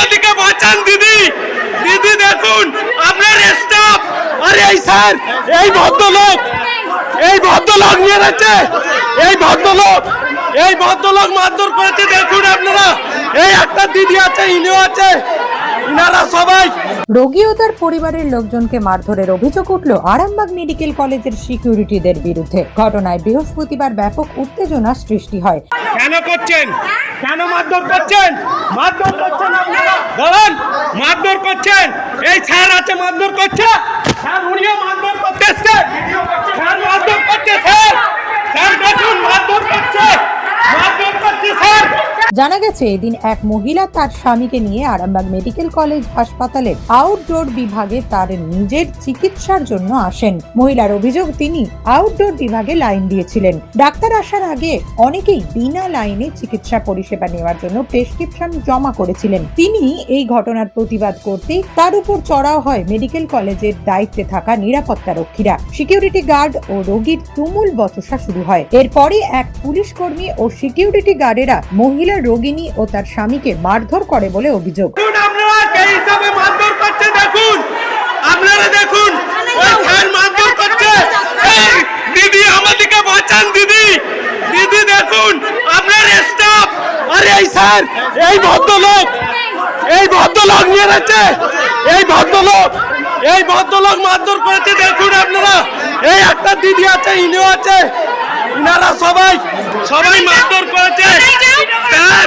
আমাদেরকে বাঁচান, দিদি। দিদি, দেখুন, আপনার স্টাফ আরে, এই স্যার, এই ভদ্রলোক এই ভদ্রলোক নিয়ে যাচ্ছে। এই ভদ্রলোক এই ভদ্রলোক মারধর করেছে, দেখুন আপনারা। এই একটা দিদি আছে, ইনিও আছে। ইনারা সবাই রোগী ও তার পরিবারের লোকজনকে মারধরের অভিযোগ উঠল আরামবাগ মেডিকেল কলেজের সিকিউরিটিদের বিরুদ্ধে। ঘটনায় বৃহস্পতিবার ব্যাপক উত্তেজনা সৃষ্টি হয়। কেন করছেন? কেন মারধর করছেন? মারধর করছেন আপনারা? বলেন মারধর করছেন? এই স্যার আছে মারধর করছে? স্যার উনিও মারধর করতে এসছে। স্যার মারধর করছে স্যার। স্যার দেখুন মারধর করছে। মারধর করছে স্যার। জানা গেছে, এদিন এক মহিলা তার স্বামীকে নিয়ে আরামবাগ মেডিকেল কলেজ হাসপাতালের আউটডোর বিভাগে তার নিজের চিকিৎসার জন্য আসেন। মহিলার অভিযোগ, তিনি আউটডোর বিভাগে লাইন দিয়েছিলেন। ডাক্তার আসার আগে অনেকেই বিনা লাইনে চিকিৎসা পরিষেবা নেওয়ার জন্য প্রেসক্রিপশন জমা করেছিলেন। তিনি এই ঘটনার প্রতিবাদ করতে তার উপর চড়াও হয় মেডিকেল কলেজের দায়িত্বে থাকা নিরাপত্তা রক্ষীরা। সিকিউরিটি গার্ড ও রোগীর তুমুল বচসা শুরু হয়। এরপরে এক পুলিশ কর্মী ও সিকিউরিটি গার্ডেরা মহিলা রোগিণী ও তার স্বামীকে মারধর করে বলে অভিযোগ। আপনারা দেখুন। দিদি বাঁচান, দিদি। দিদি, দেখুন এই ভদ্রলোক এই ভদ্রলোক এই ভদ্রলোক এই ভদ্রলোক দেখুন আপনারা। এই একটা দিদি আছে আছে। সবাই সবাই মারধর করেছে। স্যার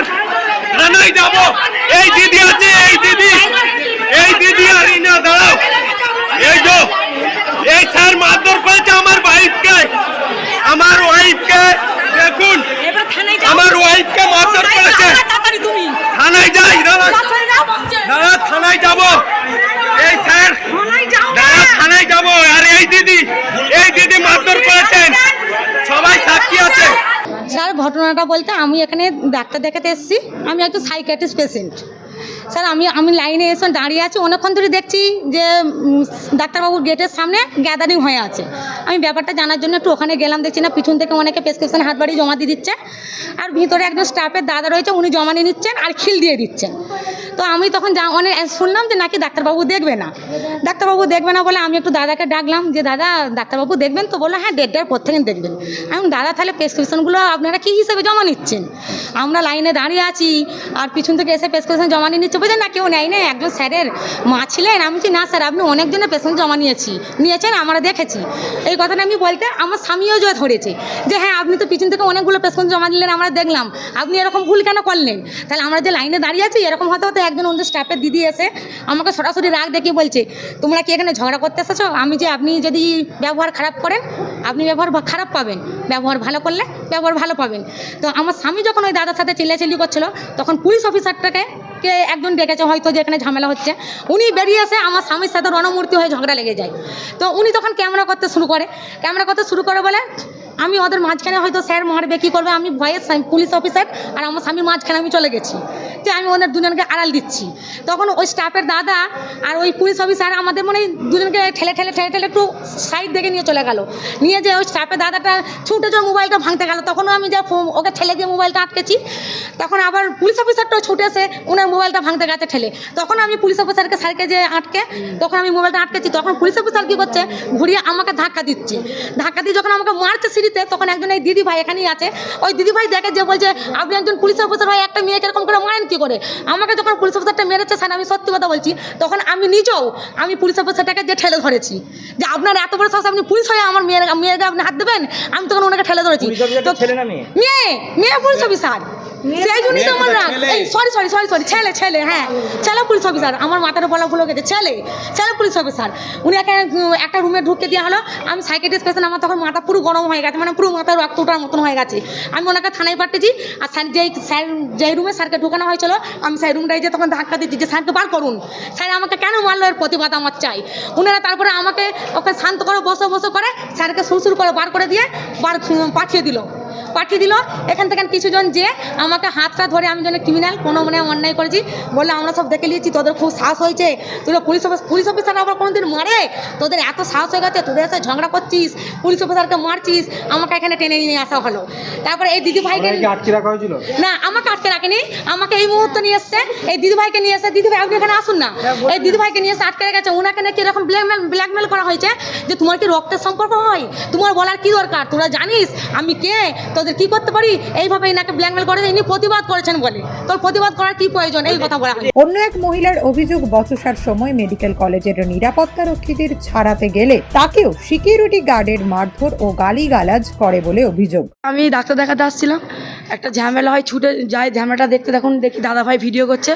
রানাই যাব। এই দিদি আছে এই দিদি। এই দিদি আর ইনা দাঁড়াও। এই তো এই স্যার মারধর করেছে আমার ওয়াইফকে আমার ওয়াইফকে দেখুন। আমার ওয়াইফকে মারধর করেছে যাও, তাড়াতাড়ি তুমি থানায় যাই দাঁড়া তাড়াতাড়ি যাও, বলছে। দাঁড়া থানায় যাব এই স্যার থানায় যাও না। দাঁড়া থানায় যাব আর এই দিদি এই দিদি মারধর করেছেন সবাই সাক্ষী আছে স্যার ঘটনাটা বলতে আমি এখানে ডাক্তার দেখাতে এসেছি। আমি একজন সাইকিয়াট্রিস্ট পেশেন্ট স্যার, আমি আমি লাইনে এসে দাঁড়িয়ে আছি, অনেকক্ষণ ধরে দেখছি যে ডাক্তারবাবুর গেটের সামনে গ্যাদারিং হয়ে আছে। আমি ব্যাপারটা জানার জন্য একটু ওখানে গেলাম, দেখছি না পিছন থেকে অনেকে প্রেসক্রিপশন হাত বাড়ি জমা দিয়ে দিচ্ছে। আর ভিতরে একজন স্টাফের দাদা রয়েছে, উনি জমা নিয়ে নিচ্ছেন আর খিল দিয়ে দিচ্ছেন। তো আমি তখন যা অনেক শুনলাম যে নাকি ডাক্তারবাবু দেখবে না। ডাক্তারবাবু দেখবে না বলে আমি একটু দাদাকে ডাকলাম যে, দাদা, ডাক্তারবাবু দেখবেন তো? বলল হ্যাঁ ডেটটার পর থেকে দেখবেন। আমি দাদা, তাহলে প্রেসক্রিপশনগুলো আপনারা কী হিসেবে জমা নিচ্ছেন? আমরা লাইনে দাঁড়িয়ে আছি আর পিছন থেকে এসে প্রেসক্রিপশন জমা নিয়ে নিচ্ছে বলছে, না, কেউ নেয় না একজন স্যারের মা ছিলেন। আমি বলছি, না, স্যার, আপনি অনেকজনের প্রেসক্রিপশন জমা নিয়েছি, নিয়েছেন, আমরা দেখেছি। এই কথাটা আমি বলতে আমার স্বামীও জয় ধরেছে যে হ্যাঁ আপনি তো পিছন থেকে অনেকগুলো প্রেসক্রিপশন জমা দিলেন আমরা দেখলাম। আপনি এরকম ভুল কেন করলেন? তাহলে আমরা যে লাইনে দাঁড়িয়ে আছি, এরকম হতে হতে একজন ওদের স্টাফের দিদি এসে আমাকে সরাসরি রাগ দেখিয়ে বলছে, তোমরা কি এখানে ঝগড়া করতে এসেছ? আমি যে আপনি যদি ব্যবহার খারাপ করেন, আপনি ব্যবহার খারাপ পাবেন। ব্যবহার ভালো করলে ব্যবহার ভালো পাবেন। তো আমার স্বামী যখন ওই দাদার সাথে চিল্লাচিল্লি করছিল, তখন পুলিশ অফিসারটাকে কে একজন ডেকেছে হয়তো যে এখানে ঝামেলা হচ্ছে, উনি বেরিয়ে এসে আমার স্বামীর সাথে রণমূর্তি হয়ে ঝগড়া লেগে যায়। তো উনি তখন ক্যামেরা করতে শুরু করে। ক্যামেরা করতে শুরু করে বলে আমি ওদের মাঝখানে হয়তো স্যার মারবে, কী করবে? আমি ভয়ে পুলিশ অফিসার আর আমার স্বামীর মাঝখানে আমি চলে গেছি। যে আমি ওদের দুজনকে আড়াল দিচ্ছি। তখন ওই স্টাফের দাদা আর ওই পুলিশ অফিসার আমাদের মনে দুজনকে ঠেলে ঠেলে ঠেলে ঠেলে একটু সাইড দেখে নিয়ে চলে গেল। নিয়ে যে ওই স্টাফের দাদাটা ছুটে যে মোবাইলটা ভাঙতে গেল। তখনও আমি যা ওকে ঠেলে দিয়ে মোবাইলটা আটকেছি। তখন আবার পুলিশ অফিসারটাও ছুটে এসে ওনার মোবাইলটা ভাঙতে গেছে ঠেলে। তখন আমি পুলিশ অফিসারকে স্যারকে যে আটকে, তখন আমি মোবাইলটা আটকেছি। তখন পুলিশ অফিসার কী করছে? ঘুরিয়ে আমাকে ধাক্কা দিচ্ছে। ধাক্কা দিয়ে যখন আমাকে মারছে সিঁড়িতে তখন একজন এই দিদি ভাই এখানেই আছে। ওই দিদি ভাই দেখে যে বলছে আপনি একজন পুলিশ অফিসার হয় একটা মেয়েকে এরকম করে মারেন কী করে? আমাকে যখন পুলিশ অফিসারটা মেরেছে স্যার আমি সত্যি কথা বলছি তখন আমি নিজেও আমি পুলিশ অফিসারটাকে যে ঠেলে ধরেছি যে আপনার এত বড় সাহস আপনি পুলিশ হয়ে আমার মেয়ের মেয়েকে আপনি হাত দেবেন? আমি তখন ওনাকে ঠেলে ধরেছি। মেয়ে? মেয়ে পুলিশ অফিসার সেই জন্যই তো আমার রাগ। এই সরি সরি সরি সরি ছেলে ছেলে হ্যাঁ ছেলে পুলিশ অফিসার আমার মাথার বলা ভুলে গেছে ছেলে ছেলে পুলিশ অফিসার উনি একটা একটা রুমে ঢুকে দেওয়া হলো আমি সাইকেটিস্ট পেশেন্ট আমার তখন মাথা পুরো গরম হয়ে গেছে মানে পুরো মাথা রক্ত ওঠার মতন হয়ে গেছে। আমি ওনাকে থানায় পাঠিয়েছি আর স্যার যেই স্যার যেই রুমে স্যারকে ঢুকানো হয়েছিল আমি সেই রুমটাই যে তখন ধাক্কা দিচ্ছি যে স্যারকে বার করুন। স্যার আমাকে কেন মারলো এর প্রতিবাদ আমার চাই? উনারা তারপরে আমাকে ওকে শান্ত করে বসে বসে করে স্যারকে সুর সুর করে বার করে দিয়ে বার পাঠিয়ে দিল। পাঠিয়ে দিল। এখান থেকে কিছুজন যে আমাকে হাতটা ধরে আমি যেন ক্রিমিনাল কোনো মানে অন্যায় করেছি বললে আমরা সব দেখে নিয়েছি তোদের খুব সাহস হয়েছে। তোরা পুলিশ অফিস পুলিশ অফিসার আবার কোনোদিন মারে? তোদের এত সাহস হয়ে গেছে তোদের সাথে ঝগড়া করছিস পুলিশ অফিসারকে মারছিস আমাকে এখানে টেনে নিয়ে আসা হলো। তারপরে এই দিদি ভাইকে আটকে রাখা হয়েছিল? না আমাকে আটকে রাখেনি আমাকে এই মুহূর্তে নিয়ে এসছে। এই দিদিভাইকে নিয়ে এসে দিদিভাই আপনি এখানে আসুন না। এই দিদিভাইকে নিয়ে এসে আটকে রেখেছে। ওনাকে নাকি এরকম ব্ল্যাকমেল ব্ল্যাকমেল করা হয়েছে যে তোমার কি রক্তের সম্পর্ক হয়? তোমার বলার কি দরকার? তোরা জানিস আমি কে? তোদের কি করতে পারি? এইভাবে এনাকে ব্ল্যাকমেল করে ইনি প্রতিবাদ করেছেন বলে। তোর প্রতিবাদ করার কি প্রয়োজন? এই কথা বলা অন্য এক মহিলার অভিযোগ বচসার সময় মেডিকেল কলেজের নিরাপত্তা রক্ষীদের ছাড়াতে গেলে তাকেও সিকিউরিটি গার্ডের মারধর ও গালিগালাজ করে বলে অভিযোগ। আমি ডাক্তার দেখাতে আসছিলাম। একটা ঝামেলা হয়, ছুটে যাই ঝামেলাটা দেখতে, দেখুন, দেখি দাদা ভাই ভিডিও করছে।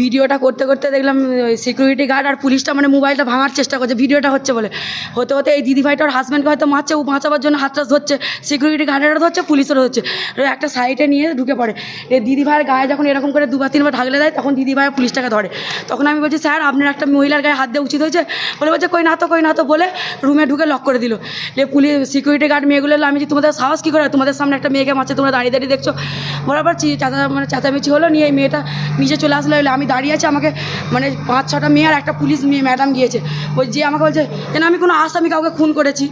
ভিডিওটা করতে করতে দেখলাম সিকিউরিটি গার্ড আর পুলিশটা মানে মোবাইলটা ভাঙার চেষ্টা করছে ভিডিওটা হচ্ছে বলে। হতে হতে এই দিদি ভাইটার হাজব্যান্ডকে হয়তো মারছে, ও বাঁচাবার জন্য হাতটা ধরছে। সিকিউরিটি গার্ডেরও ধরছে, পুলিশেরও ধরছে। একটা সাইডে নিয়ে ঢুকে পড়ে। এই দিদি ভাইয়ের গায়ে যখন এরকম করে দুবার, তিনবার ঢাকলে দেয়, তখন দিদি ভাই পুলিশটাকে ধরে। তখন আমি বলছি, স্যার, আপনার একটা মহিলার গায়ে হাত দেওয়া উচিত হয়েছে? বলে, বলছে, কই না তো, কই না তো, বলে রুমে ঢুকে লক করে দিল। পুলিশ সিকিউরিটি গার্ড মেয়েগুলো আমি যে তোমাদের সাহস কী করে? তোমাদের সামনে একটা মেয়েকে মারছে, তোমরা দাঁড়িয়ে দাঁড়িয়ে দেখছ? বরাবর চি- চাচা মানে চেঁচামেচি হলো, নিয়ে এই মেয়েটা নিচে চলে আসলো আমি দাঁড়িয়ে আছি, আমাকে মানে পাঁচ ছটা মেয়ে আর একটা পুলিশ মেয়ে ম্যাডাম গিয়েছে। ওই যে আমাকে বলছে যেন আমি কোনো আসামি কাউকে খুন করেছি?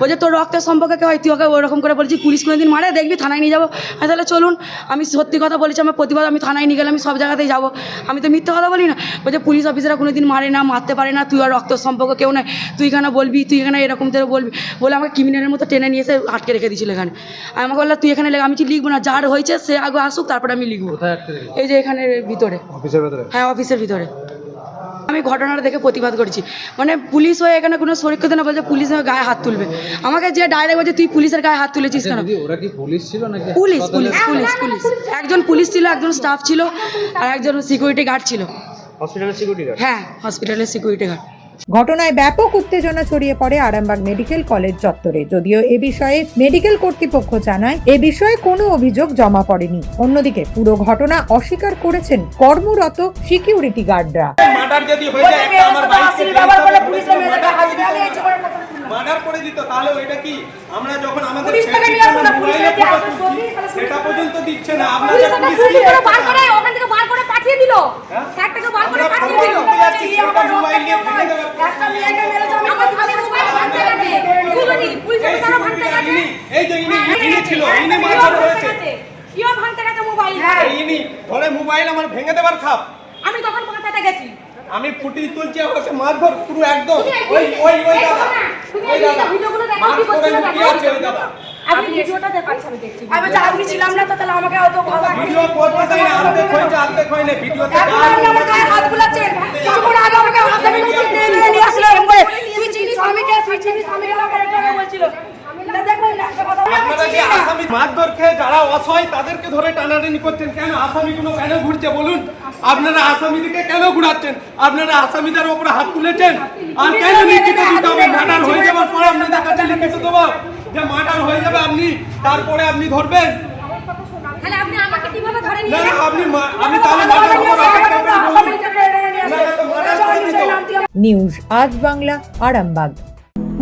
বলছে তোর রক্তের সম্পর্কে কেউ হয়? তুই ওকে ওরকম করে বলছি পুলিশ কোনোদিন মারে? দেখবি থানায় নিয়ে যাব? আমি তাহলে চলুন আমি সত্যি কথা বলেছি আমার প্রতিবাদ আমি থানায় নিয়ে গেলে আমি সব জায়গাতেই যাব। আমি তো মিথ্যে কথা বলি না। বলছে পুলিশ অফিসাররা কোনোদিন মারে না মারতে পারে না তুই আর রক্তের সম্পর্ক কেউ নাই। তুই কেন বলবি? তুই এখানে এরকম করে বলবি? বলে আমাকে ক্রিমিনালের মতো টেনে নিয়ে এসে আটকে রেখে দিয়েছিল এখানে। আর আমাকে বললাম তুই এখানে লেখ আমি কি লিখব না? যার হয়েছে সে আগে আসুক তারপরে আমি লিখব। এই যে এখানে ভিতরে। অফিসের ভেতরে? হ্যাঁ অফিসের ভিতরে। আমি ঘটনাটা দেখে প্রতিবাদ করছি। মানে পুলিশ হয়ে এখানে কোনো সুরক্ষিত না বলছে পুলিশ হয়ে গায়ে হাত তুলবে। আমাকে যে ডাইরেক্ট বলছে তুই পুলিশের গায়ে হাত তুলেছিস কেন? দিদি ওরা কি police police police police police. একজন পুলিশ ছিল একজন স্টাফ ছিল আর একজন সিকিউরিটি গার্ড ছিল। হসপিটালের সিকিউরিটি গার্ড হ্যাঁ হসপিটালের সিকিউরিটি গার্ড ঘটনায় ব্যাপক উত্তেজনা ছড়িয়ে পড়ে আরামবাগ মেডিকেল কলেজ চত্বরে। যদিও এ বিষয়ে মেডিকেল কর্তৃপক্ষ জানায় এ বিষয়ে কোনো অভিযোগ জমা পড়েনি। অন্যদিকে পুরো ঘটনা অস্বীকার করেছেন কর্মরত সিকিউরিটি গার্ডরা। মার্ডার যদি হয়ে যায় একটা আমার মার্ডার করে দিত তাহলে ওইটা কি? আমরা যখন আমাদের সেটা পর্যন্ত দিচ্ছে না। আপনাদের পুলিশ কি আমরা ফটো তুলতে যাচ্ছি সেটা মোবাইল নিয়ে ভেঙে দেবে ইনি এই যে ইনি ইনি ছিল ইনি মারধর হয়েছে। এই ইনি ধরে মোবাইল আমার ভেঙে দেবার খাপ। আমি তখন পৌঁছাতে গেছি? আমি ফুটি তুলছি আমাকে মারধর পুরো একদম। ওই ওই ওই দাদা ওই দাদা মার করে লুকিয়ে আছে ওই দাদা। আপনি ভিডিওটা দেখাচ্ছি আমি দেখছি ছিলাম না তো তাহলে আমাকে অত ভালো ভিডিও করতে চাই না অর্ধেক হয়েছে অর্ধেক না ভিডিওতে আপনি আমার গায়ে হাত বুলাচ্ছেন। কিছুক্ষণ আগে আমাকে আসামি করতে নিয়ে নিয়ে নিয়ে আসলো এরকম তুই চিনিস আমিকে তুই চিনিস আমিকে আমাকে একটা বলছিল। না দেখুন না, একটা কথা। আসামি মারধর খেয়ে যারা অসহায় তাদেরকে ধরে টানাটানি করছেন কেন? আসামিগুলো কেন ঘুরছে? বলুন। আপনারা আসামিদিকে কেন ঘুরাচ্ছেন? আপনারা আসামিদের উপরে হাত তুলেছেন? আর কেন লিখিত দিতে হবে হয়ে যাওয়ার পর আপনাদের কাছে লিখিত দেবো যে মার্ডার হয়ে যাবে আপনি তারপরে আপনি ধরবেন। তাহলে আপনি আমাকে কীভাবে ধরে না না আপনি আমি তাহলে মার্ডার। নিউজ আজ বাংলা আরামবাগ।